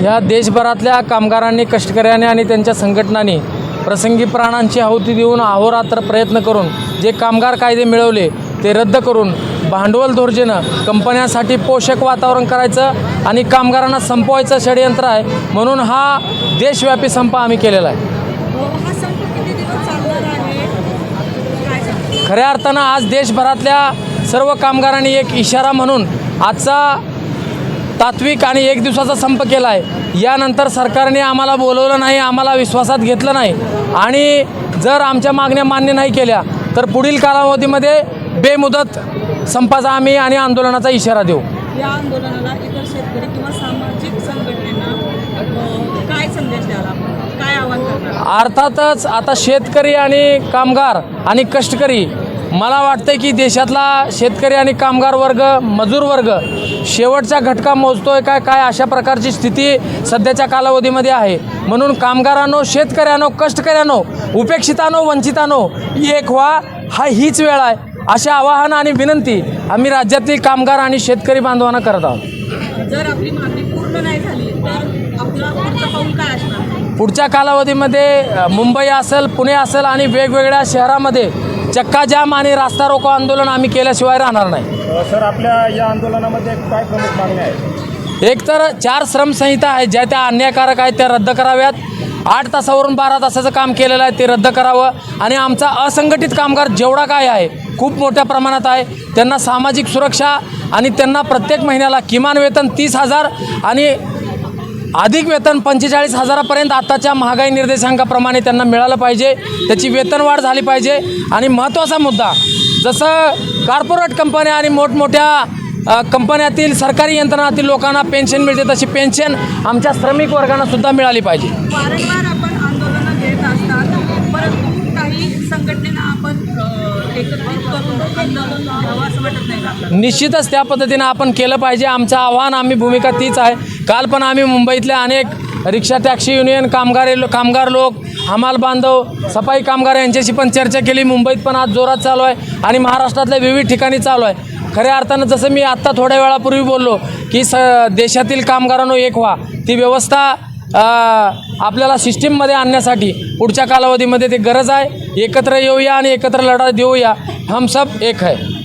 ह्या देशभरातल्या कामगारांनी कष्टकऱ्यांनी आणि त्यांच्या संघटनांनी प्रसंगी प्राणांची आहुती देऊन अहोरात्र प्रयत्न करून जे कामगार कायदे मिळवले ते रद्द करून भांडवल धोरजेनं कंपन्यांसाठी पोषक वातावरण करायचं आणि कामगारांना संपवायचं षडयंत्र आहे म्हणून हा देशव्यापी संप आम्ही केलेला आहे. हा? खऱ्या अर्थानं आज देशभरातल्या सर्व कामगारांनी एक इशारा म्हणून आजचा तात्विक आणि एक दिवसाचा संप केला आहे यानंतर सरकारने आम्हाला बोलवलं नाही आम्हाला विश्वासात घेतलं नाही. आणि जर आमच्या मागण्या मान्य नाही केल्या तर पुढील कालावधीमध्ये बेमुदत संपाचा आम्ही आणि आंदोलनाचा इशारा देऊ. या आंदोलनाला इतर शेतकरी किंवा सामाजिक संघटनेला काय संदेश द्याल आपण? काय आवाहन अर्थातच आता शेतकरी आणि कामगार आणि कष्टकरी मला वाटतं की देशातला शेतकरी आणि कामगार वर्ग मजूर वर्ग शेवटचा घटका मोजतोय काय काय अशा प्रकारची स्थिती सध्याच्या कालावधीमध्ये आहे. म्हणून कामगारांनो शेतकऱ्यानो कष्टकऱ्यानो उपेक्षितानो वंचितानो एक व्हा हा हीच वेळ आहे. अशा आवाहन आणि विनंती आम्ही राज्यातील कामगार आणि शेतकरी बांधवांना करत आहोत. जर आपली मागणी पूर्ण नाही झाली तर आपला पुढचं पाऊल काय असणार? पुढच्या कालावधीमध्ये मुंबई असेल पुणे असेल आणि वेगवेगळ्या शहरामध्ये चक्काजाम आणि रास्ता रोको आंदोलन आम्ही केल्याशिवाय राहणार नाही. सर आपल्या या आंदोलनामध्ये काय प्रमुख मागण्या आहेत? एक तर चार श्रमसंहिता आहेत ज्या त्या अन्यायकारक आहेत त्या रद्द कराव्यात. आठ तासावरून बारा तासाचं काम केलेलं आहे ते रद्द करावं. आणि आमचा असंघटित कामगार जेवढा काय आहे खूप मोठ्या प्रमाणात आहे. त्यांना सामाजिक सुरक्षा आणि त्यांना प्रत्येक महिन्याला किमान वेतन तीस हजार आणि अधिक वेतन पंचेचाळीस हजारापर्यंत आताच्या महागाई निर्देशांकाप्रमाणे त्यांना मिळालं पाहिजे. त्याची वेतनवाढ झाली पाहिजे. आणि महत्त्वाचा मुद्दा जसं कार्पोरेट कंपन्या आणि मोठमोठ्या कंपन्यातील सरकारी यंत्रणातील लोकांना पेन्शन मिळते तशी पेन्शन आमच्या श्रमिक वर्गांना सुद्धा मिळाली पाहिजे. एकत्रित करून आंदोलन घ्यावं असं वाटत नाही का आपल्याला? निश्चितच त्या पद्धतीनं आपण केलं पाहिजे. आमचं आव्हान आम्ही भूमिका तीच आहे. काल पण आम्ही मुंबईतल्या अनेक रिक्षा टॅक्सी युनियन कामगार कामगार लोक हमाल बांधव सफाई कामगार यांच्याशी पण चर्चा केली. मुंबईत पण आज जोरात चालू आहे आणि महाराष्ट्रातल्या विविध ठिकाणी चालू आहे. खऱ्या अर्थानं जसं मी आत्ता थोड्या वेळापूर्वी बोललो की स देशातील कामगारांनो एक व्हा. ती व्यवस्था अ, आपल्याला सिस्टीममध्ये आणण्यासाठी पुढच्या कालावधीमध्ये ते गरज आहे. एकत्र येऊया आणि एकत्र लढा देऊया. हम सब एक है.